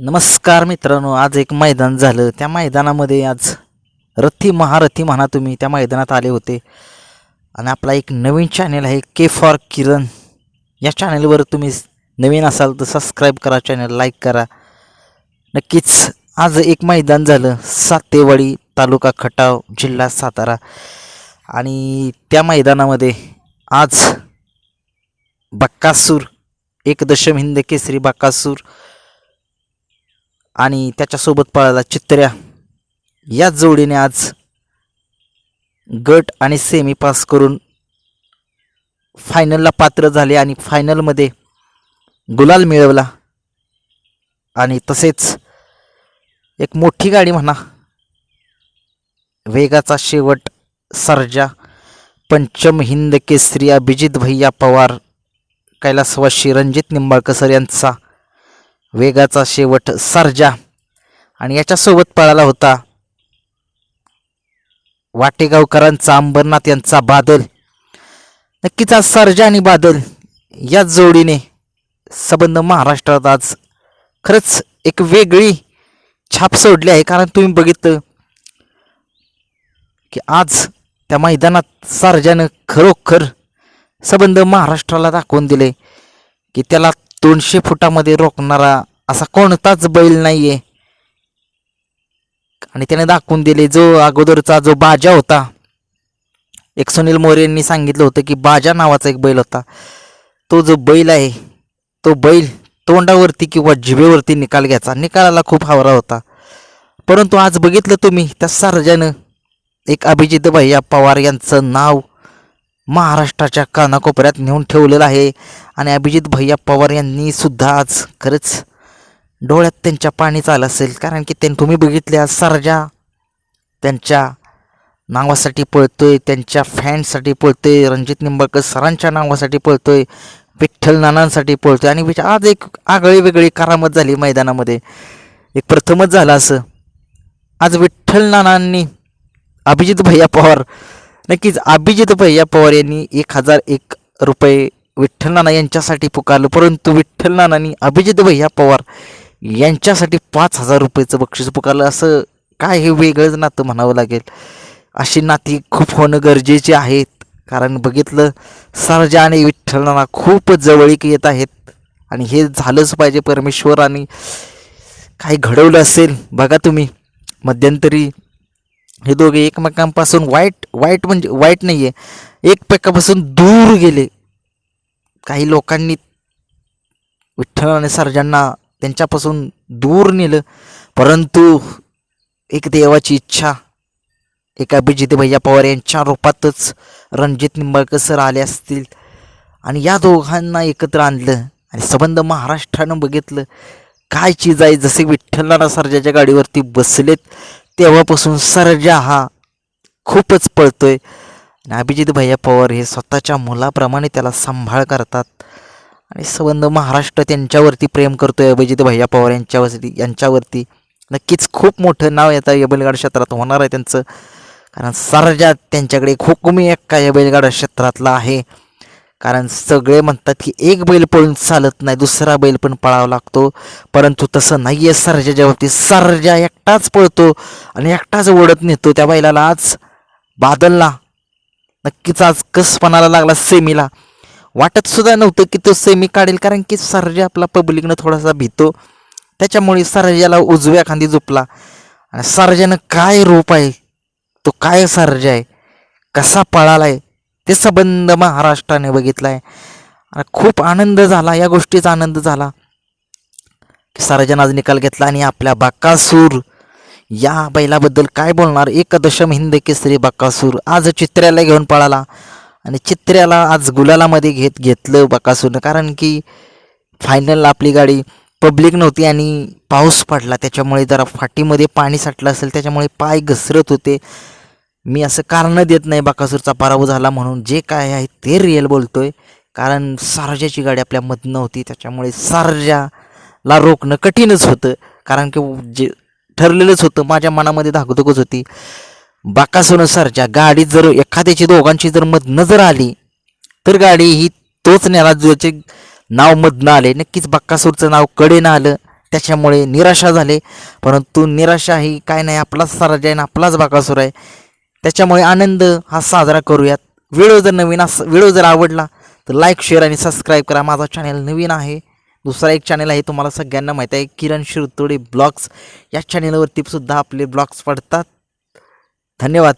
नमस्कार मित्रांनो आज एक मैदान झालं. त्या मैदानामध्ये आज रथी महारथी म्हणा तुम्ही त्या मैदानात आले होते. आणि आपला एक नवीन चॅनल आहे के फॉर किरण या चॅनलवर तुम्ही नवीन असाल तर सबस्क्राईब करा चॅनल लाईक करा. नक्कीच आज एक मैदान झालं. सातेवाडी तालुका खटाव जिल्हा सातारा. आणि त्या मैदानामध्ये आज बक्कासूर एक दशम हिंद केसरी बक्कासूर आणि त्याच्यासोबत पळाला चित्र्या. याच जोडीने आज गट आणि सेमी पास करून फायनलला पात्र झाले आणि फायनलमध्ये गुलाल मिळवला. आणि तसेच एक मोठी गाडी म्हणा. वेगाचा शेवट सर्जा पंचम हिंद केसरी अभिजित भैया पवार कैलासवाशी रणजित निंबाळकर सर यांचा वेगाचा शेवट सर्जा. आणि याच्यासोबत पळाला होता वाटेगावकरांचा अंबरनाथ यांचा बादल. नक्कीच आज सर्जा आणि बादल या जोडीने संबंध महाराष्ट्रात आज खरंच एक वेगळी छाप सोडली आहे. कारण तुम्ही बघितलं की आज त्या मैदानात सर्जानं खरोखर संबंध महाराष्ट्राला दाखवून दिले की त्याला दोनशे फुटामध्ये रोखणारा असा कोणताच बैल नाही आहे आणि त्याने दाखवून दिले जो अगोदरचा जो बाजा होता एक सुनील मोरे यांनी सांगितलं होतं की बाजा नावाचा एक बैल होता. तो जो बैल आहे तो बैल तोंडावरती किंवा जिभेवरती निकाल घ्यायचा. निकालाला खूप हावरा होता. परंतु आज बघितलं तुम्ही त्या सर्जानं एक अभिजित भैया पवार यांचं नाव महाराष्ट्राच्या कानाकोपऱ्यात नेऊन ठेवलेलं आहे. आणि अभिजित भैया पवार यांनी सुद्धा आज खरंच डोळ्यात त्यांच्या पाणीच आलं असेल. कारण की त्यांनी तुम्ही बघितले आज त्यांच्या नावासाठी पळतोय त्यांच्या फॅन्ससाठी पळतोय रणजित निंबाळकर सरांच्या नावासाठी पळतोय विठ्ठल नानांसाठी पळतोय. आणि विचार आज एक आगळी वेगळी करामत झाली मैदानामध्ये. एक प्रथमच झालं असं. आज विठ्ठल नानांनी अभिजित भैया पवार नक्कीच अभिजित भैया पवार यांनी एक हजार एक रुपये विठ्ठल नाना यांच्यासाठी पुकारलं. परंतु विठ्ठल नानांनी अभिजित भैया पवार यांच्यासाठी पाच हजार रुपयेचं बक्षीस पुकारलं. असं काय हे वेगळंच नातं म्हणावं लागेल. अशी नाती खूप होणं गरजेचे आहेत. कारण बघितलं सरजा आणि विठ्ठल नाना खूप जवळीक येत आहेत. आणि हे झालंच पाहिजे परमेश्वर आणि काही घडवलं असेल बघा तुम्ही. मध्यंतरी हे दोघे एकमेकांपासून वाईट वाईट म्हणजे वाईट नाही आहे एकमेकापासून दूर गेले. काही लोकांनी विठ्ठल आणि सर्जांना त्यांच्यापासून दूर नेलं. परंतु एक देवाची इच्छा एक अभिजित भैया पवार यांच्या रूपातच रणजित निंबाळकर सर आले असतील. आणि या दोघांना एकत्र आणलं आणि संबंध महाराष्ट्रानं बघितलं. काय चीज आहे? जसे विठ्ठलनाना सर्जाच्या गाडीवरती बसलेत तेव्हापासून सर्जा हा खूपच पळतोय. आणि अभिजित भैया पवार हे स्वतःच्या मुलाप्रमाणे त्याला सांभाळ करतात. आणि संबंध महाराष्ट्र त्यांच्यावरती प्रेम करतोय अभिजित भैया पवार यांच्यावरती यांच्यावरती. नक्कीच खूप मोठं नाव येतं या बैलगाड क्षेत्रात. होणार आहे त्यांचं. कारण सर्जा त्यांच्याकडे एक हुकुमी एक्का या बैलगाडा क्षेत्रातला आहे. कारण सगळे म्हणतात की एक बैल पळून चालत नाही दुसरा बैल पण पळावा लागतो. परंतु तसं नाही आहे सर्जाच्या बाबतीत सर्जा एकटाच पळतो आणि एकटाच ओढत नेतो त्या बैलाला आज बादलला नक्कीच आज कसपणाला लागला सेमीला. वाटत सुद्धा नव्हतं की तो सेमी काढेल कारण की सर्जा आपला पब्लिकनं थोडासा भीतो. त्याच्यामुळे सर्जाला उजव्या खांदी झोपला. आणि सर्जानं काय रूप आहे? तो काय सर्जा आहे? कसा पळाला आहे ते संबंध महाराष्ट्राने बघितला आहे खूप आनंद झाला या गोष्टीचा आनंद झाला. की आज निकाल घेतला आणि आपल्या बाकासूर या बैलाबद्दल काय बोलणार? एकदशम हिंद केसरी बाकासूर. आज चित्र्याला घेऊन पळाला आणि चित्र्याला आज गुलालामध्ये घेत घेतलं बाकासूरनं. कारण की फायनलला आपली गाडी पब्लिक नव्हती आणि पाऊस पडला. त्याच्यामुळे जरा फाटीमध्ये पाणी साठलं असेल त्याच्यामुळे पाय घसरत होते. मी असं कारण देत नाही बाकासूरचा पराभव झाला म्हणून. जे काय आहे ते रिअल बोलतोय. कारण सारजाची गाडी आपल्या मधनं होती त्याच्यामुळे सारजाला रोखणं कठीणच होतं. कारण की जे ठरलेलंच होतं माझ्या मनामध्ये धाकधुकच होती. बाकासूरनं सरजा गाडी जर एखाद्याची दोघांची जर मधनं जर आली तर गाडी ही तोच नेला ज्याचे नाव मधनं आले. नक्कीच बाक्कासूरचं नाव कडेनं आलं त्याच्यामुळे निराशा झाले. परंतु निराशा ही काय नाही आपलाच सारजा आहे आणि आपलाच बाकासूर आहे. त्याच्यामुळे आनंद हा साजरा करूयात. व्हिडिओ जर नवीन अस व्हिडिओ जर आवडला तर लाईक शेअर आणि सबस्क्राईब करा. माझा चॅनल नवीन आहे. दुसरा एक चॅनल आहे तुम्हाला सगळ्यांना माहीत आहे किरण शिरतोडे ब्लॉग्स. या चॅनलवरती सुद्धा आपले ब्लॉग्स पडतात. धन्यवाद.